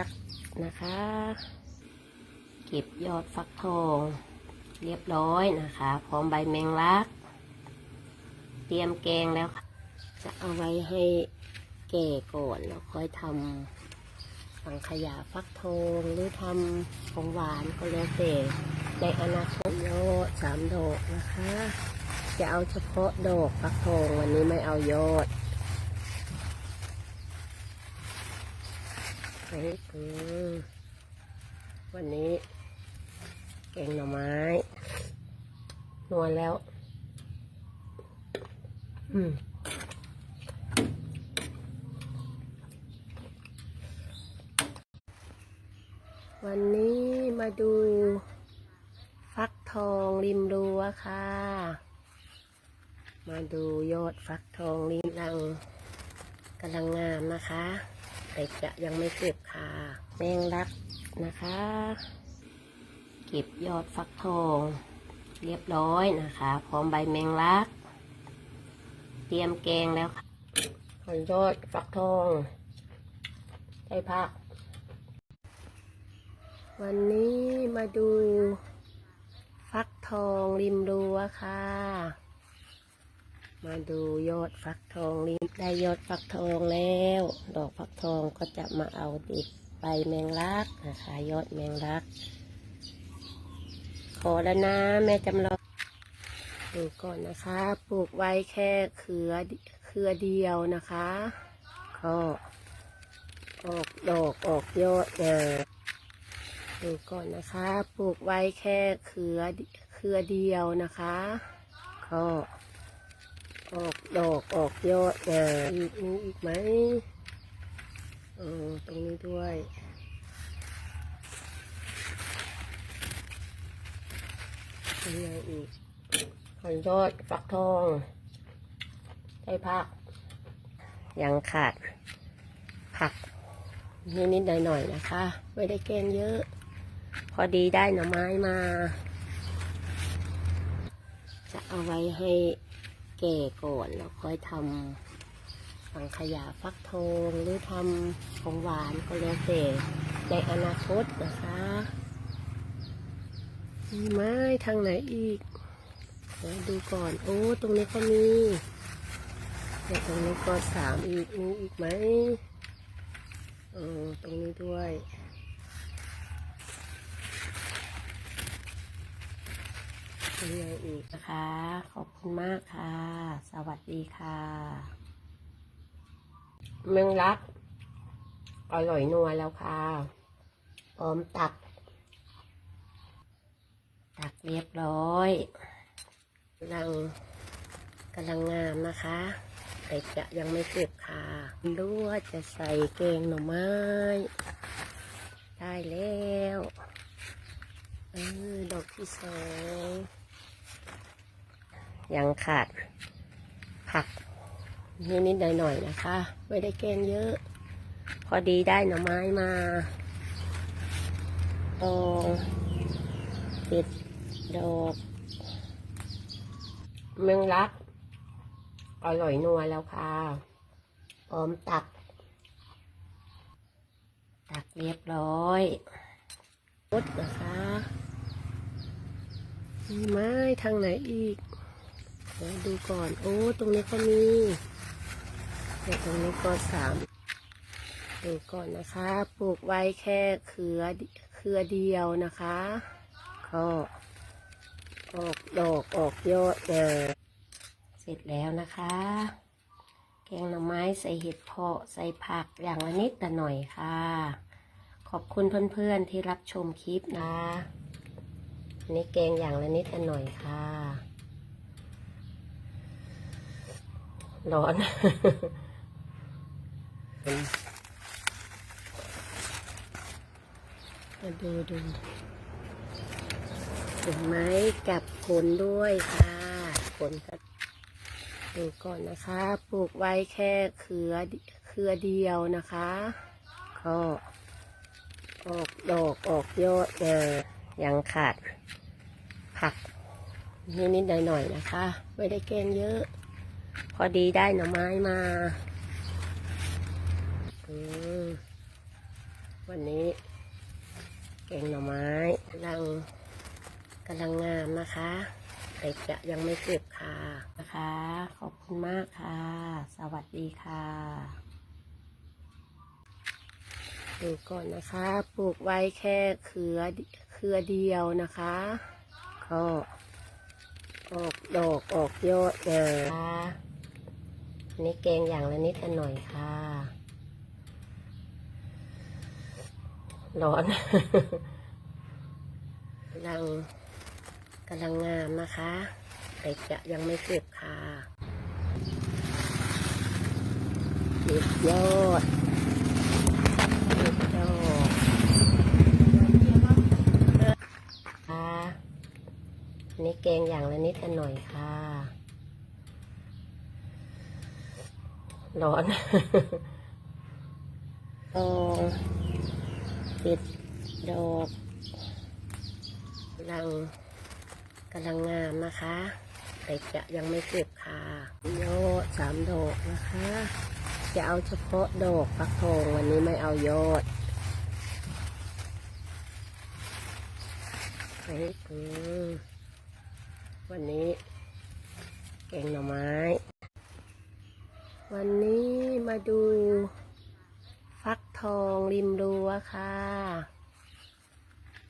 ักนะคะ เก็บยอดฟักทอง เรียบร้อยนะคะ พร้อมใบแมงลัก เตรียมแกงแล้วค่ะ จะเอาไว้ให้แก่ก่อนแล้วค่อยทำสังขยาฟักทองหรือทำของหวานก็แล้วแต่ในอนาคตยอดสามดอกนะคะ จะเอาเฉพาะดอกฟักทองวันนี้ไม่เอายอด เฮ้ยอืมวันนี้แกงหน่อไม้นวลแล้ว อืมวันนี้มาดูฟักทองริมรั้วค่ะ มาดูยอดฟักทองริมรังกำลังงามนะคะ แต่จะยังไม่เก็บค่ะแมงลักนะคะ เก็บยอดฟักทอง เรียบร้อยนะคะ พร้อมใบแมงลัก เตรียมแกงแล้วค่ะหอยอดฟักทองใส่ผัก วันนี้มาดูฟักทองริมรั้วค่ะ มาดูยอดฟักทองริมได้ยอดฟักทองแล้ว ดอกฟักทองก็จะมาเอาดิบใบแมงลักนะคะยอดแมงลัก ขอแล้วนะ แม่จำลองดูก่อนนะคะ ปลูกไว้แค่เครือเครือเดียวนะคะก็ออกดอกออกยอดงามดูก่อนนะคะ ปลูกไว้แค่เครือเครือเดียวนะคะก็ ออกดอกออกยอดงาอีกมีอีกไหมเออตรงนี้ด้วยมีอะไรอีกหอยยอดฟักทองใส่ผัก ยังขาด ผัก นิดๆหน่อยๆนะคะ ไม่ได้แกงเยอะ พอดีได้หน่อไม้มา จะเอาไว้ให้ แก่ก่อนแล้วค่อยทำสังขยาฟักทองหรือทำของหวานก็แล้วแต่ในอนาคตนะคะมีไม้ทางไหนอีกเดี๋ยวดูก่อน โอ้ตรงนี้ก็มีเดี๋ยวตรงนี้ก็สามอีกมีอีกไหมเออตรงนี้ด้วย มีอะไรอีกนะคะ ขอบคุณมากค่ะ สวัสดีค่ะ เมืองรัก อร่อยนัวแล้วค่ะพร้อมตัก ตักเรียบร้อยกำลังกำลังงามนะคะแต่จะยังไม่เก็บค่ะรู้ว่าจะใส่แกงหน่อไม้ ได้แล้ว เออ ดอกที่สอง ยังขาดผักนิดๆหน่อยๆนะคะ ไม่ได้แกงเยอะ พอดีได้หน่อไม้มาตองเห็ดดอกเมืองรัก อร่อยนัวแล้วค่ะพร้อมตัก ตักเรียบร้อยรดนะคะมีไม้ทางไหนอีก เดี๋ยวดูก่อน โอ้ ตรงนี้ก็มีเดี๋ยวตรงนี้ก็สามดูก่อนนะคะ ปลูกไว้แค่เครือเครือเดียวนะคะก็ออกดอกออกยอดงามเสร็จแล้วนะคะ แกงหน่อไม้ใส่เห็ดเพาะใส่ผักอย่างละนิดแต่หน่อยค่ะ ขอบคุณเพื่อนๆที่รับชมคลิปนะนนี้แกงอย่างละนิดแต่หน่อยค่ะ ร้อนมาดูดูเห็นไหมกับผลด้วยค่ะผลก็ดูก่อนนะคะ ปลูกไว้แค่เครือเครือเดียวนะคะก็ออกดอกออกยอดงายังขาดผักนิดๆหน่อยๆนะคะ ไม่ได้แกงเยอะ พอดีได้หน่อไม้มาอวันนี้แกงหน่อไม้กำลังกำลังงามนะคะแต่จะยังไม่เก็บค่ะนะคะ ขอบคุณมากค่ะ สวัสดีค่ะดูก่อนนะคะ ปลูกไว้แค่เครือเครือเดียวนะคะ ก็ ออกดอกออกยอดงาค่ะอันนี้แกงอย่างละนิดละหน่อยค่ะ ร้อนกำลังกำลังงามนะคะแต่จะยังไม่เก็บค่ะเก็บยอดเก็บยอดค่ะอันนี้ แกงอย่างละนิดละหน่อยค่ะ ร้อนตองติดดอกกำลังกำลังงามนะคะแต่จะยังไม่เก็บค่ะยอดสามดอกนะคะ จะเอาเฉพาะดอกฟักทองวันนี้ไม่เอายอดเฮ้ยอืม วันนี้ แกงหน่อไม้ วันนี้มาดู ฟักทองริมรั้วค่ะ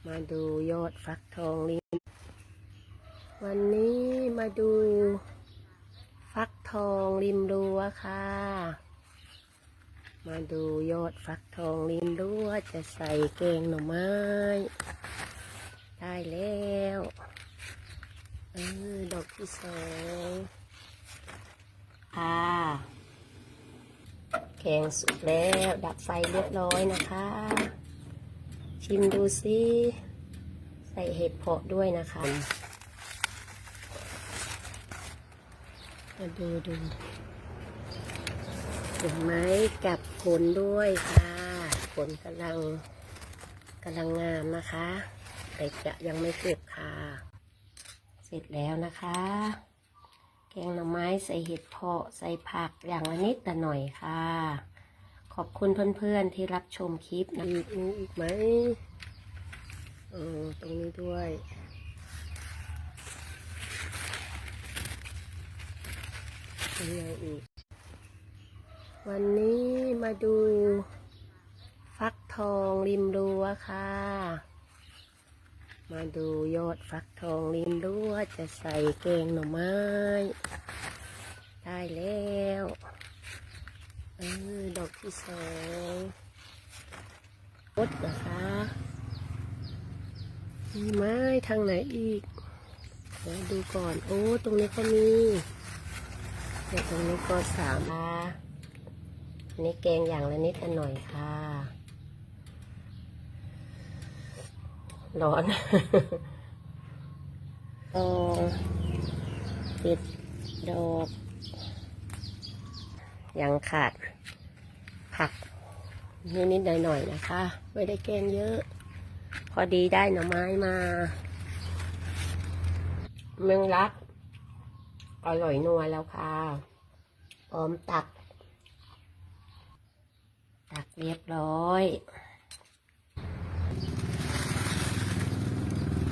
มาดูยอดฟักทองริม วันนี้มาดู ฟักทองริมรั้วค่ะ มาดูยอดฟักทองริมรั้วจะใส่แกงหน่อไม้ ได้แล้ว ดอกที่สองค่ะแกงสุกแล้ว ดับไฟเรียบร้อยนะคะ ชิมดูสิใส่เห็ดเพาะด้วยนะคะมาดูดูเห็นไหมกับผลด้วยค่ะผลกำลังกำลังงามนะคะ แต่จะยังไม่เก็บค่ะ เสร็จแล้วนะคะ แกงหน่อไม้ใส่เห็ดเพาะใส่ผักอย่างละนิดแต่หน่อยค่ะ ขอบคุณเพื่อนๆที่รับชมคลิปนะอีกมีอีกไหมเออตรงนี้ด้วยเป็นไงอีก วันนี้มาดู ฟักทองริมรั้วค่ะ มาดูยอดฟักทองริมรั้วจะใส่แกงหน่อไม้ ได้แล้วเออดอกที่สองรดนะคะมีไม้ทางไหนอีกเดี๋ยวดูก่อน โอ้ ตรงนี้ก็มีเดี๋ยวตรงนี้ก็สามค่ะอันนี้แกงอย่างละนิดละหน่อยค่ะ ร้อนตองติดดอก ยังขาด ผัก นิดๆหน่อยๆนะคะ ไม่ได้แกงเยอะ พอดีได้หน่อไม้มา เมืองรัก อร่อยนัวแล้วค่ะพร้อมตัก ตักเรียบร้อย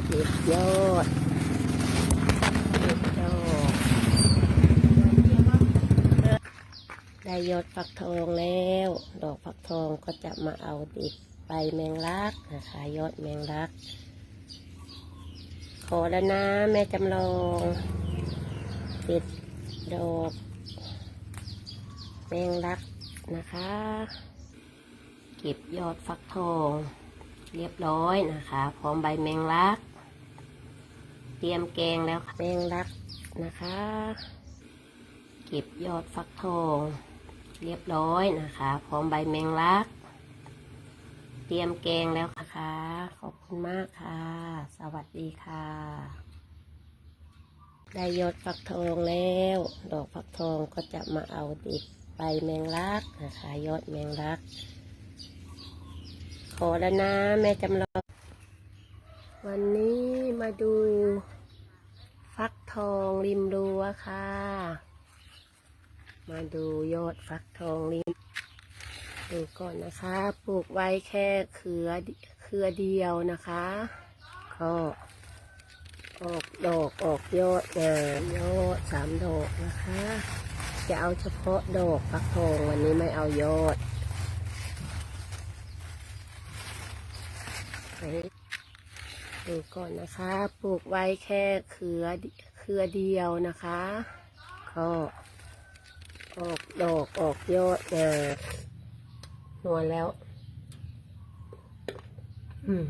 เด็ดยอดเด็ดยอดได้ยอดฟักทองแล้ว ดอกฟักทองก็จะมาเอาติดใบแมงลักนะคะยอดแมงลัก ขอแล้วนะแม่จำลองติดดอกแมงลักนะคะ เก็บยอดฟักทองเรียบร้อยนะคะ พร้อมใบแมงลัก เตรียมแกงแล้วค่ะแมงลักนะคะ เก็บยอดฟักทอง เรียบร้อยนะคะ พร้อมใบแมงลัก เตรียมแกงแล้วนะคะ ขอบคุณมากค่ะ สวัสดีค่ะ ได้ยอดฟักทองแล้ว ดอกฟักทองก็จะมาเอาติดใบแมงลักนะคะ ยอดแมงลัก ขอแล้วนะ แม่จำลองวันนี้มา ดู ฟักทองริมรั้วค่ะ มาดูยอดฟักทองริมดูก่อนนะคะ ปลูกไว้แค่เครือเครือเดียวนะคะก็ออกดอกออกยอดงามยอดสามดอกนะคะ จะเอาเฉพาะดอกฟักทองวันนี้ไม่เอายอดไป ดูก่อนนะคะ ปลูกไว้แค่เขือเขือเดียวนะคะก็ออกดอกออกยอดงามนวลแล้ว อืม